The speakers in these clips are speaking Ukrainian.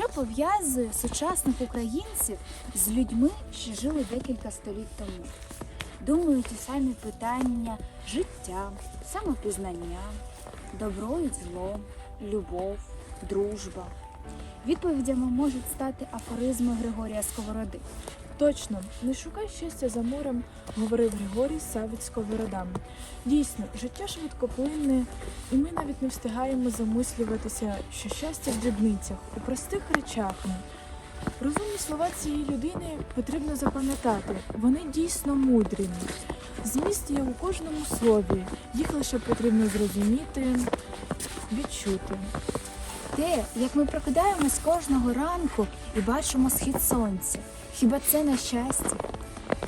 пов'язує сучасних українців з людьми, що жили декілька століть тому. Думаю, ті самі питання життя, самопізнання, добро і зло, любов, дружба. Відповідями можуть стати афоризми Григорія Сковороди. Точно, не шукай щастя за морем, говорив Григорій Савіць Сковородам. Дійсно, життя швидкоплинне, і ми навіть не встигаємо замислюватися, що щастя в дрібницях, у простих речах. Розумні слова цієї людини потрібно запам'ятати. Вони дійсно мудрі. Зміст є у кожному слові. Їх лише потрібно зрозуміти, відчути. Те, як ми прокидаємось кожного ранку і бачимо схід сонця, хіба це не щастя?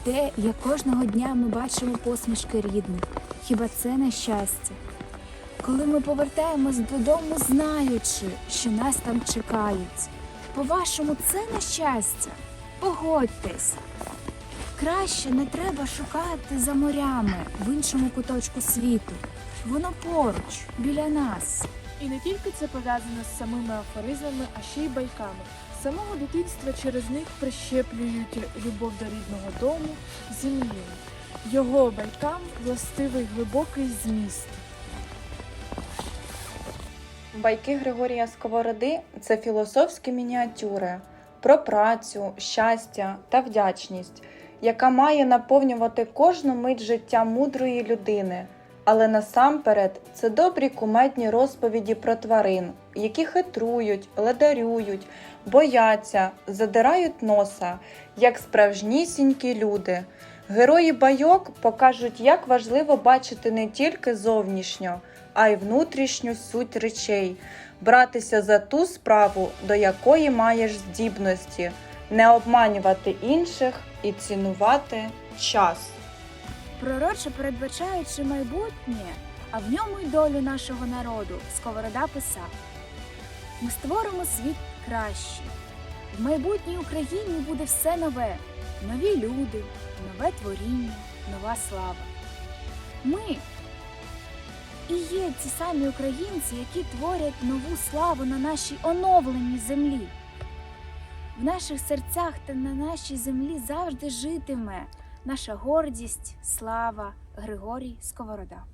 Те, як кожного дня ми бачимо посмішки рідних, хіба це не щастя? Коли ми повертаємось додому, знаючи, що нас там чекають. По-вашому, це не щастя? Погодьтесь. Краще не треба шукати за морями в іншому куточку світу. Воно поруч, біля нас. І не тільки це пов'язано з самими афоризмами, а ще й байками. З самого дитинства через них прищеплюють любов до рідного дому, землі. Його байкам властивий глибокий зміст. Байки Григорія Сковороди це філософські мініатюри про працю, щастя та вдячність, яка має наповнювати кожну мить життя мудрої людини. Але насамперед це добрі кумедні розповіді про тварин, які хитрують, ледарюють, бояться, задирають носа, як справжнісінькі люди. Герої байок покажуть, як важливо бачити не тільки зовнішньо, а й внутрішню суть речей, братися за ту справу, до якої маєш здібності, не обманювати інших і цінувати час. Пророче передбачаючи майбутнє, а в ньому й долю нашого народу, Сковорода писав: Ми створимо світ кращий. В майбутній Україні буде все нове, нові люди, нове творіння, нова слава. Ми і є ці самі українці, які творять нову славу на нашій оновленій землі. В наших серцях та на нашій землі завжди житиме наша гордість, слава Григорій Сковорода.